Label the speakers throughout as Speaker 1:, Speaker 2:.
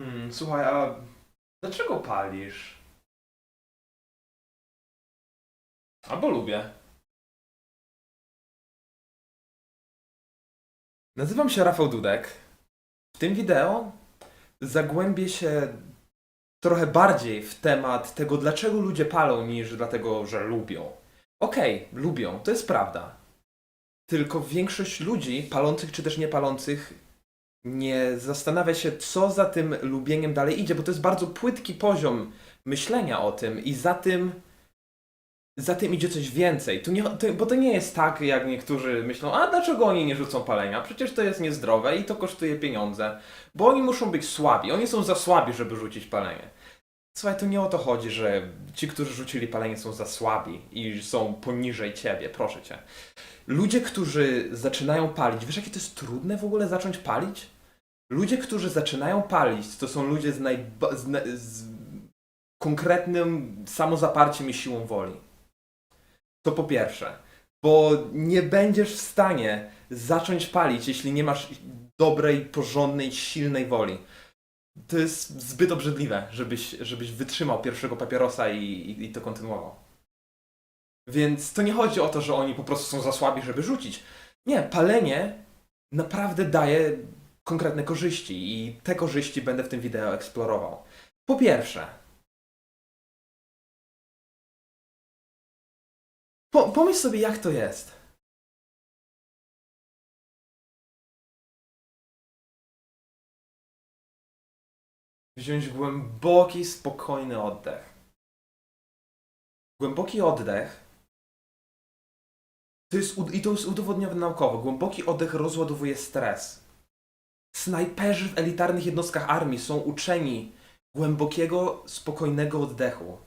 Speaker 1: Hmm, słuchaj, a dlaczego palisz? Albo lubię. Nazywam się Rafał Dudek. W tym wideo zagłębię się trochę bardziej w temat tego, dlaczego ludzie palą, niż dlatego, że lubią. Okej, lubią, to jest prawda. Tylko większość ludzi, palących czy też niepalących, nie zastanawia się, co za tym lubieniem dalej idzie, bo to jest bardzo płytki poziom myślenia o tym i za tym, za tym idzie coś więcej. Tu nie, to, bo to nie jest tak, jak niektórzy myślą, a dlaczego oni nie rzucą palenia? Przecież to jest niezdrowe i to kosztuje pieniądze, bo oni muszą być słabi, oni są za słabi, żeby rzucić palenie. Słuchaj, to nie o to chodzi, że ci, którzy rzucili palenie są za słabi i są poniżej ciebie, proszę cię. Ludzie, którzy zaczynają palić, wiesz jakie to jest trudne w ogóle zacząć palić? Ludzie, którzy zaczynają palić, to są ludzie z, najba- z, na- z konkretnym samozaparciem i siłą woli. To po pierwsze, bo nie będziesz w stanie zacząć palić, jeśli nie masz dobrej, porządnej, silnej woli. To jest zbyt obrzydliwe, żebyś, żebyś wytrzymał pierwszego papierosa i, i, i to kontynuował. Więc to nie chodzi o to, że oni po prostu są za słabi, żeby rzucić. Nie, palenie naprawdę daje konkretne korzyści i te korzyści będę w tym wideo eksplorował. Po pierwsze, po, pomyśl sobie, jak to jest. Wziąć głęboki, spokojny oddech. Głęboki oddech to jest, i to jest udowodnione naukowo. Głęboki oddech rozładowuje stres. Snajperzy w elitarnych jednostkach armii są uczeni głębokiego, spokojnego oddechu.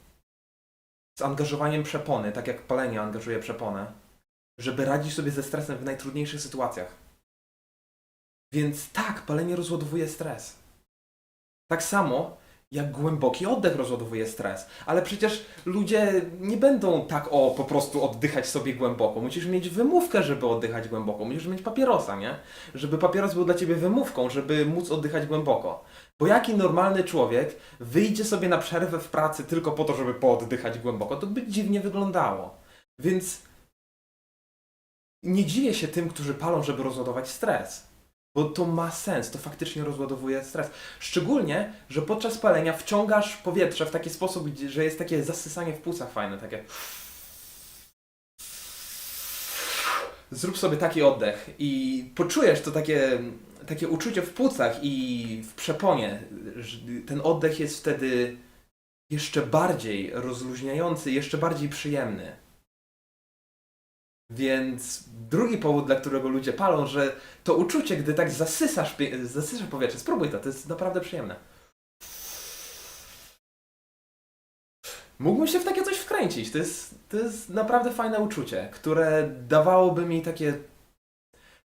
Speaker 1: Z angażowaniem przepony, tak jak palenie angażuje przeponę, żeby radzić sobie ze stresem w najtrudniejszych sytuacjach. Więc tak, palenie rozładowuje stres. Tak samo jak głęboki oddech rozładowuje stres. Ale przecież ludzie nie będą tak o po prostu oddychać sobie głęboko. Musisz mieć wymówkę, żeby oddychać głęboko. Musisz mieć papierosa, nie? Żeby papieros był dla ciebie wymówką, żeby móc oddychać głęboko. Bo jaki normalny człowiek wyjdzie sobie na przerwę w pracy tylko po to, żeby pooddychać głęboko, to by dziwnie wyglądało. Więc nie dziwię się tym, którzy palą, żeby rozładować stres. Bo to ma sens, to faktycznie rozładowuje stres. Szczególnie, że podczas palenia wciągasz powietrze w taki sposób, że jest takie zasysanie w płucach fajne, takie. Zrób sobie taki oddech i poczujesz to takie, takie uczucie w płucach i w przeponie. Ten oddech jest wtedy jeszcze bardziej rozluźniający, jeszcze bardziej przyjemny. Więc drugi powód, dla którego ludzie palą, że to uczucie, gdy tak zasysasz, zasysasz powietrze, spróbuj to, to jest naprawdę przyjemne. Mógłbym się w takie coś wkręcić. To jest, to jest naprawdę fajne uczucie, które dawałoby mi takie,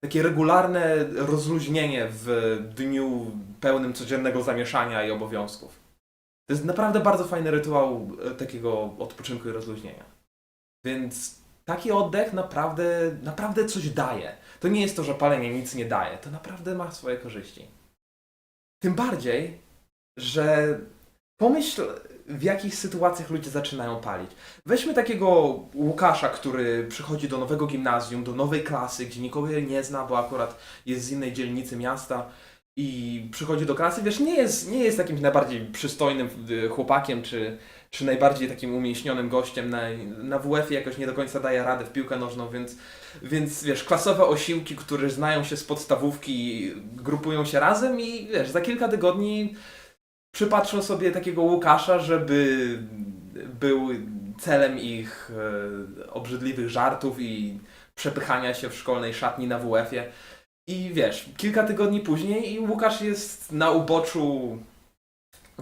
Speaker 1: takie regularne rozluźnienie w dniu pełnym codziennego zamieszania i obowiązków. To jest naprawdę bardzo fajny rytuał e, takiego odpoczynku i rozluźnienia. Więc taki oddech naprawdę, naprawdę coś daje. To nie jest to, że palenie nic nie daje. To naprawdę ma swoje korzyści. Tym bardziej, że pomyśl, w jakich sytuacjach ludzie zaczynają palić. Weźmy takiego Łukasza, który przychodzi do nowego gimnazjum, do nowej klasy, gdzie nikogo nie zna, bo akurat jest z innej dzielnicy miasta i przychodzi do klasy, wiesz, nie jest, nie jest jakimś najbardziej przystojnym y, chłopakiem, czy, czy najbardziej takim umięśnionym gościem na, na WF-ie jakoś nie do końca daje radę w piłkę nożną, więc, więc wiesz, klasowe osiłki, które znają się z podstawówki, grupują się razem i wiesz, za kilka tygodni przypatrzą sobie takiego Łukasza, żeby był celem ich e, obrzydliwych żartów i przepychania się w szkolnej szatni na WF-ie. I wiesz, kilka tygodni później i Łukasz jest na uboczu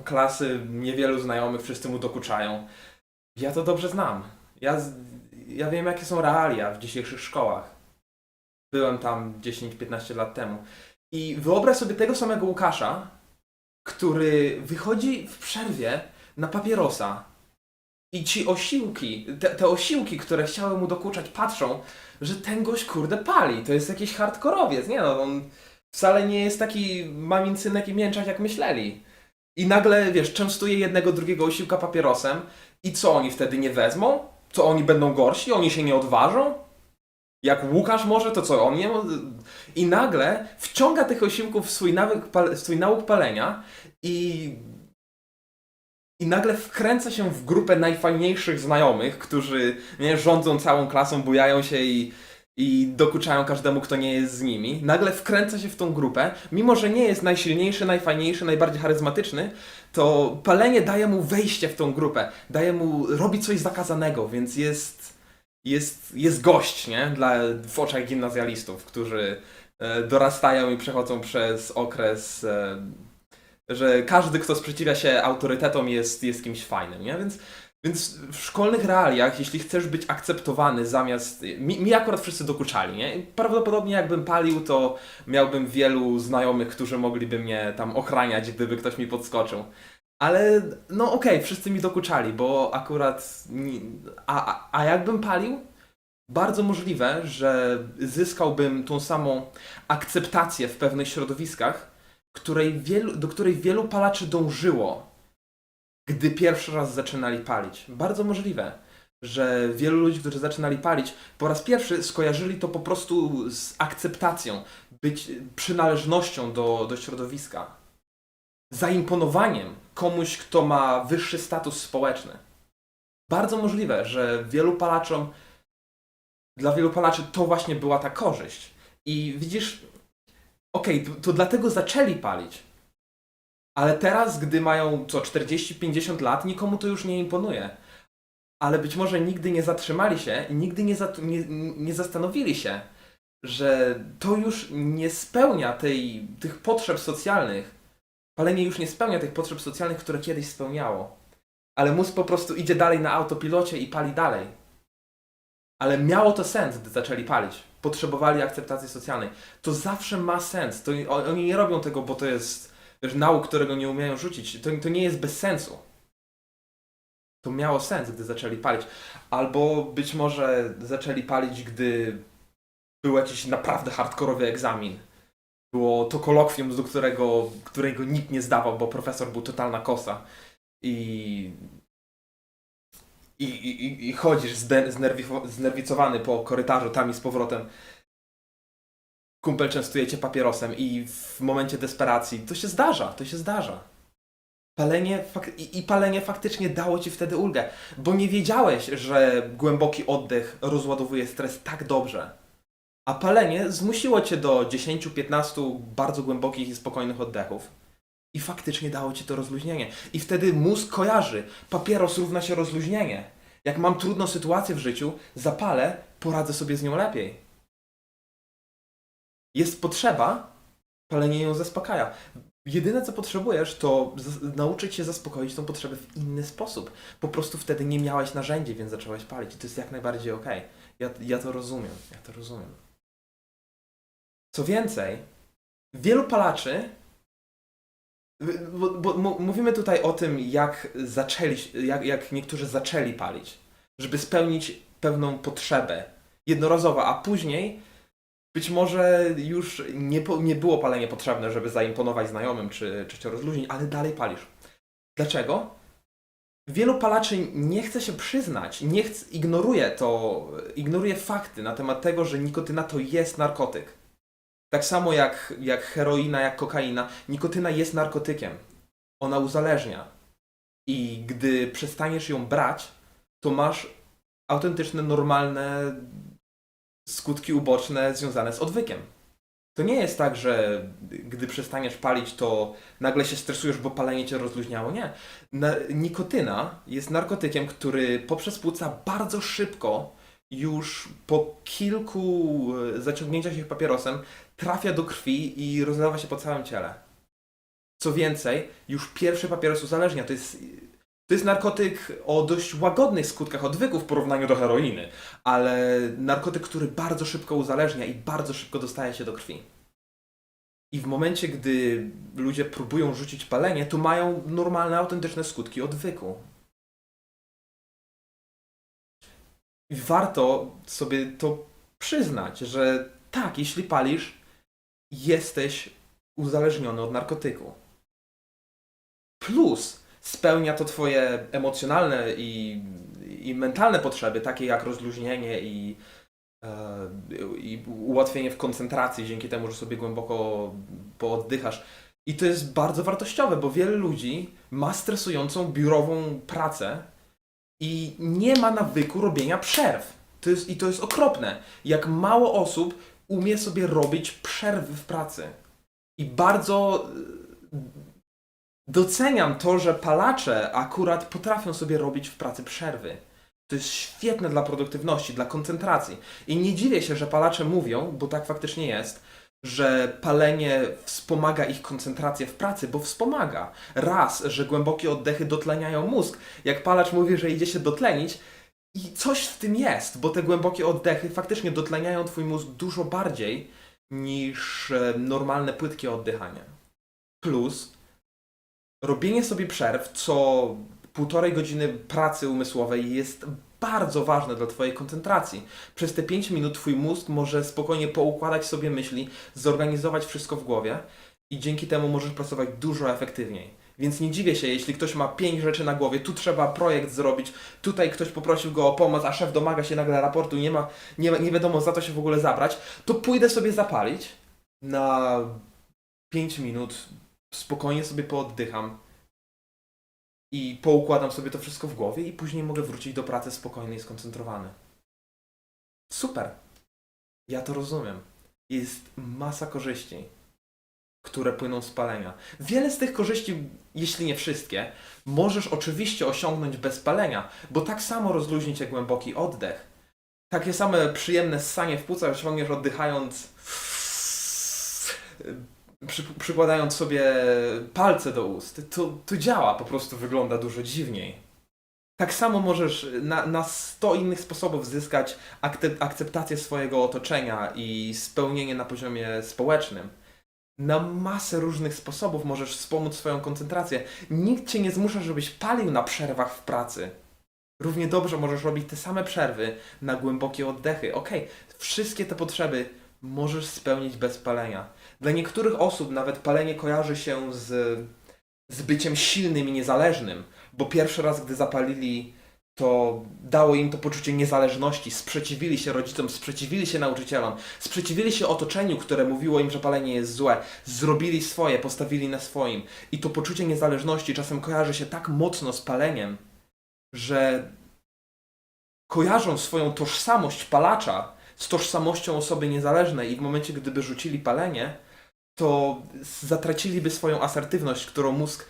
Speaker 1: klasy, niewielu znajomych, wszyscy mu dokuczają. Ja to dobrze znam. Ja, ja wiem, jakie są realia w dzisiejszych szkołach. Byłem tam 10-15 lat temu. I wyobraź sobie tego samego Łukasza, który wychodzi w przerwie na papierosa. I ci osiłki, te, te osiłki, które chciały mu dokuczać, patrzą, że ten gość kurde pali. To jest jakiś hardkorowiec. Nie no, on wcale nie jest taki mamin synek i mięczak, jak myśleli. I nagle, wiesz, częstuje jednego, drugiego osiłka papierosem i co oni wtedy nie wezmą? Co oni będą gorsi? Oni się nie odważą? Jak Łukasz może, to co on nie mo- I nagle wciąga tych osiłków w swój, nawyk, w swój nauk palenia i i nagle wkręca się w grupę najfajniejszych znajomych, którzy nie, rządzą całą klasą, bujają się i, i dokuczają każdemu, kto nie jest z nimi. Nagle wkręca się w tą grupę, mimo że nie jest najsilniejszy, najfajniejszy, najbardziej charyzmatyczny, to palenie daje mu wejście w tą grupę, daje mu, robi coś zakazanego, więc jest, jest, jest gość, nie? Dla, w oczach gimnazjalistów, którzy e, dorastają i przechodzą przez okres e, że każdy, kto sprzeciwia się autorytetom jest, jest kimś fajnym, nie? Więc, więc w szkolnych realiach, jeśli chcesz być akceptowany zamiast... Mi, mi akurat wszyscy dokuczali, nie? Prawdopodobnie jakbym palił, to miałbym wielu znajomych, którzy mogliby mnie tam ochraniać, gdyby ktoś mi podskoczył. Ale no okej, wszyscy mi dokuczali, bo akurat... a, a jakbym palił? Bardzo możliwe, że zyskałbym tą samą akceptację w pewnych środowiskach, której wielu, do której wielu palaczy dążyło, gdy pierwszy raz zaczynali palić. Bardzo możliwe, że wielu ludzi, którzy zaczynali palić, po raz pierwszy skojarzyli to po prostu z akceptacją, być przynależnością do, do środowiska, zaimponowaniem komuś, kto ma wyższy status społeczny. Bardzo możliwe, że wielu palaczom, dla wielu palaczy to właśnie była ta korzyść. I widzisz, Okej, to, to dlatego zaczęli palić. Ale teraz, gdy mają co 40-50 lat, nikomu to już nie imponuje. Ale być może nigdy nie zatrzymali się i nigdy nie, zat- nie, nie zastanowili się, że to już nie spełnia tej, tych potrzeb socjalnych. Palenie już nie spełnia tych potrzeb socjalnych, które kiedyś spełniało. Ale mózg po prostu idzie dalej na autopilocie i pali dalej. Ale miało to sens, gdy zaczęli palić. Potrzebowali akceptacji socjalnej to zawsze ma sens. To, oni nie robią tego, bo to jest wiesz, nauk, którego nie umieją rzucić. To, to nie jest bez sensu. To miało sens, gdy zaczęli palić. Albo być może zaczęli palić, gdy był jakiś naprawdę hardkorowy egzamin. Było to kolokwium, do którego, którego nikt nie zdawał, bo profesor był totalna kosa. I i, i, i- chodzisz znerwicowany po korytarzu tam i z powrotem. Kumpel częstuje cię papierosem i w momencie desperacji to się zdarza, to się zdarza. Palenie fak- i, I palenie faktycznie dało ci wtedy ulgę, bo nie wiedziałeś, że głęboki oddech rozładowuje stres tak dobrze. A palenie zmusiło cię do 10-15 bardzo głębokich i spokojnych oddechów. I faktycznie dało ci to rozluźnienie. I wtedy mózg kojarzy. Papieros równa się rozluźnienie. Jak mam trudną sytuację w życiu, zapalę, poradzę sobie z nią lepiej. Jest potrzeba, palenie ją zaspokaja. Jedyne co potrzebujesz, to nauczyć się zaspokoić tą potrzebę w inny sposób. Po prostu wtedy nie miałeś narzędzi, więc zacząłeś palić. I to jest jak najbardziej okej. Ja, ja to rozumiem. Ja to rozumiem. Co więcej, wielu palaczy bo, bo mówimy tutaj o tym, jak zaczęli, jak, jak niektórzy zaczęli palić, żeby spełnić pewną potrzebę jednorazowo, a później być może już nie, nie było palenie potrzebne, żeby zaimponować znajomym czy, czy cię rozluźnić, ale dalej palisz. Dlaczego? Wielu palaczy nie chce się przyznać, nie chce, ignoruje to, ignoruje fakty na temat tego, że nikotyna to jest narkotyk. Tak samo jak, jak heroina, jak kokaina, nikotyna jest narkotykiem. Ona uzależnia. I gdy przestaniesz ją brać, to masz autentyczne, normalne skutki uboczne związane z odwykiem. To nie jest tak, że gdy przestaniesz palić, to nagle się stresujesz, bo palenie cię rozluźniało. Nie. Na, nikotyna jest narkotykiem, który poprzez płuca bardzo szybko, już po kilku e, zaciągnięciach się papierosem, trafia do krwi i rozlewa się po całym ciele. Co więcej, już pierwszy papieros uzależnia. To jest, to jest narkotyk o dość łagodnych skutkach odwyku w porównaniu do heroiny, ale narkotyk, który bardzo szybko uzależnia i bardzo szybko dostaje się do krwi. I w momencie, gdy ludzie próbują rzucić palenie, to mają normalne, autentyczne skutki odwyku. Warto sobie to przyznać, że tak, jeśli palisz, jesteś uzależniony od narkotyku. Plus spełnia to twoje emocjonalne i, i mentalne potrzeby, takie jak rozluźnienie i, e, i ułatwienie w koncentracji dzięki temu, że sobie głęboko pooddychasz. I to jest bardzo wartościowe, bo wiele ludzi ma stresującą biurową pracę i nie ma nawyku robienia przerw. To jest, I to jest okropne. Jak mało osób umie sobie robić przerwy w pracy. I bardzo e, doceniam to, że palacze akurat potrafią sobie robić w pracy przerwy. To jest świetne dla produktywności, dla koncentracji. I nie dziwię się, że palacze mówią, bo tak faktycznie jest, że palenie wspomaga ich koncentrację w pracy, bo wspomaga. Raz, że głębokie oddechy dotleniają mózg. Jak palacz mówi, że idzie się dotlenić, i coś w tym jest, bo te głębokie oddechy faktycznie dotleniają twój mózg dużo bardziej niż e, normalne płytkie oddychanie. Plus, robienie sobie przerw co półtorej godziny pracy umysłowej jest bardzo ważne dla Twojej koncentracji. Przez te 5 minut Twój mózg może spokojnie poukładać sobie myśli, zorganizować wszystko w głowie i dzięki temu możesz pracować dużo efektywniej. Więc nie dziwię się, jeśli ktoś ma 5 rzeczy na głowie, tu trzeba projekt zrobić, tutaj ktoś poprosił go o pomoc, a szef domaga się nagle raportu, nie ma, nie, nie wiadomo za to się w ogóle zabrać, to pójdę sobie zapalić na 5 minut, spokojnie sobie pooddycham i poukładam sobie to wszystko w głowie i później mogę wrócić do pracy spokojny i skoncentrowany. Super. Ja to rozumiem. Jest masa korzyści, które płyną z palenia. Wiele z tych korzyści, jeśli nie wszystkie, możesz oczywiście osiągnąć bez palenia, bo tak samo rozluźni cię głęboki oddech. Takie same przyjemne ssanie w płucach osiągniesz oddychając przy, przykładając sobie palce do ust, to, to działa, po prostu wygląda dużo dziwniej. Tak samo możesz na, na 100 innych sposobów zyskać akceptację swojego otoczenia i spełnienie na poziomie społecznym. Na masę różnych sposobów możesz wspomóc swoją koncentrację. Nikt cię nie zmusza, żebyś palił na przerwach w pracy. Równie dobrze możesz robić te same przerwy na głębokie oddechy. Okej, wszystkie te potrzeby możesz spełnić bez palenia. Dla niektórych osób nawet palenie kojarzy się z, z byciem silnym i niezależnym, bo pierwszy raz, gdy zapalili, to dało im to poczucie niezależności, sprzeciwili się rodzicom, sprzeciwili się nauczycielom, sprzeciwili się otoczeniu, które mówiło im, że palenie jest złe, zrobili swoje, postawili na swoim. I to poczucie niezależności czasem kojarzy się tak mocno z paleniem, że kojarzą swoją tożsamość palacza z tożsamością osoby niezależnej i w momencie, gdyby rzucili palenie, to zatraciliby swoją asertywność, którą mózg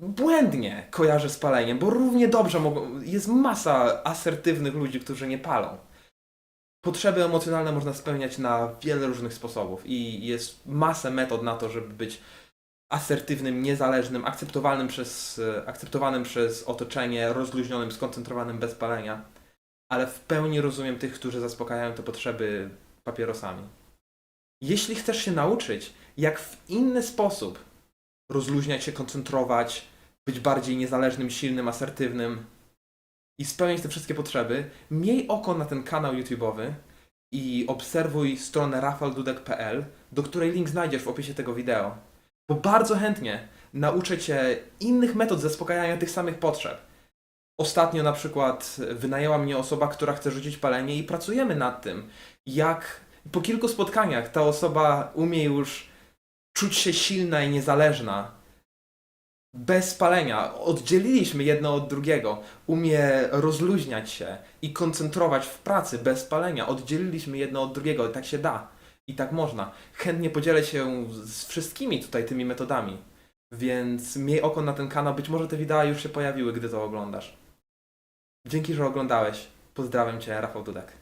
Speaker 1: błędnie kojarzy z paleniem, bo równie dobrze mogą, jest masa asertywnych ludzi, którzy nie palą. Potrzeby emocjonalne można spełniać na wiele różnych sposobów i jest masę metod na to, żeby być asertywnym, niezależnym, akceptowalnym przez, e, akceptowanym przez otoczenie, rozluźnionym, skoncentrowanym bez palenia. Ale w pełni rozumiem tych, którzy zaspokajają te potrzeby papierosami. Jeśli chcesz się nauczyć, jak w inny sposób rozluźniać się, koncentrować, być bardziej niezależnym, silnym, asertywnym i spełniać te wszystkie potrzeby, miej oko na ten kanał YouTube'owy i obserwuj stronę rafaldudek.pl, do której link znajdziesz w opisie tego wideo. Bo bardzo chętnie nauczę Cię innych metod zaspokajania tych samych potrzeb. Ostatnio na przykład wynajęła mnie osoba, która chce rzucić palenie i pracujemy nad tym, jak po kilku spotkaniach ta osoba umie już czuć się silna i niezależna. Bez palenia. Oddzieliliśmy jedno od drugiego. Umie rozluźniać się i koncentrować w pracy bez palenia. Oddzieliliśmy jedno od drugiego. Tak się da. I tak można. Chętnie podzielę się z wszystkimi tutaj tymi metodami. Więc miej oko na ten kanał. Być może te wideo już się pojawiły, gdy to oglądasz. Dzięki, że oglądałeś. Pozdrawiam Cię, Rafał Dudek.